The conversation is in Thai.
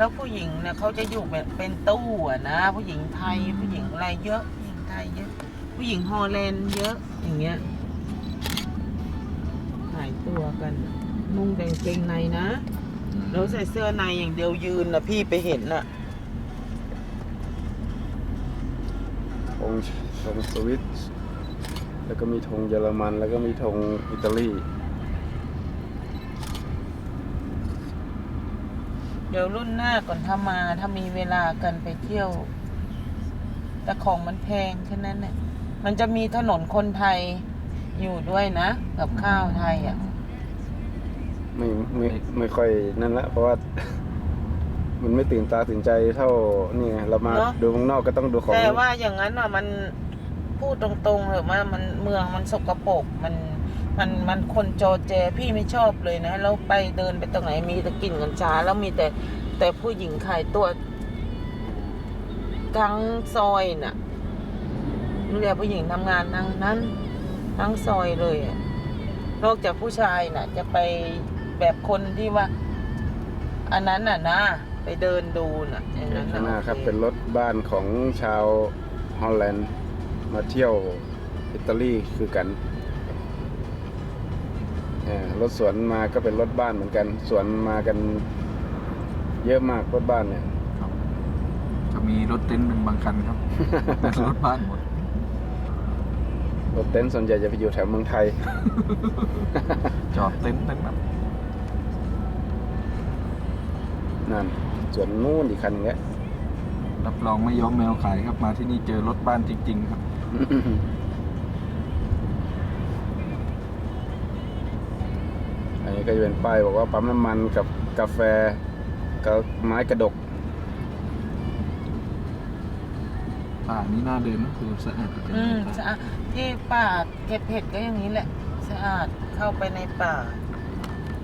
แล้วผู้หญิงเนี่ยเขาจะอยู่แบบเป็นตู้อะนะ ผู้หญิงไทยผู้หญิงอะไรเยอะผู้หญิงไทยเยอะ ผู้หญิงฮอลแลนด์เยอะอย่างเงี้ยหายตัวกันอะนุ่งแต่กางเกงในนะแล้วใส่เสื้อในอย่างเดียวยืนนะพี่ไปเห็นน่ะธงธงสวิตแล้วก็มีธงเยอรมัน แล้วก็มีธงอิตาลี เดี๋ยวรุ่นหน้าก่อนถ้ามาถ้ามีเวลากันไปเที่ยว แต่ของมันแพงแค่นั้นเนี่ยมันจะมีถนนคนไทยอยู่ด้วยนะ กับข้าวไทยอะไม่ไม่ไม่ค่อยนั่นละเพราะว่า มันไม่ตื่นตาตื่นใจเท่านี่ไงเรามาเนอะดูข้างนอกก็ต้องดูของแต่ว่าอย่างนั้นอะมันพูดตรงๆเถอะว่ามันเมืองมันสกปรกมัน มันมันคนโจเจพี่ไม่ชอบเลยนะแล้วไปเดินไปตรงไหนมีแต่กลิ่นกัญชาแล้วมีแต่แต่ผู้หญิงขายตัวทั้งซอยน่ะเรียกผู้หญิงทำงานทั้งนั้น ทั้งซอยเลยอะนอกจากผู้ชายน่ะ จะไปแบบคนที่ว่า อันนั้นน่ะนะ ไปเดินดูน่ะอย่างนั้นข้างหน้าโอเครับเป็นรถบ้านของชาวฮอลแลนด์มาเที่ยวอิตาลีคือกันเอ่อ รถสวนมาก็เป็นรถบ้านเหมือนกัน สวนมากันเยอะมากรถบ้านเนี่ย ครับจะมีรถเต็นท์เป็นบางคันครับ เป็นรถบ้านหมด รถเต็นท์ส่วนใหญ่จะไปอยู่แถวเมืองไทย จอดเต็นท์ตั้งแบบนั่นส่วนนู้นอีกคันหนึงแหละรับรองไม่ย้อมแมวขายครับมาที่นี่เจอรถบ้านจริง ๆ ครับ นนี้ก็จะเป็นป้ายบอกว่าปั๊มน้ำมันกับกาแฟกับไม้กระดกป่านี้น่าเดินนะคือสะอาดกว่าอืมป่าสะอาดที่ป่าเก็บเห็ดก็อย่างนี้แหละ สะอาดเข้าไปในป่า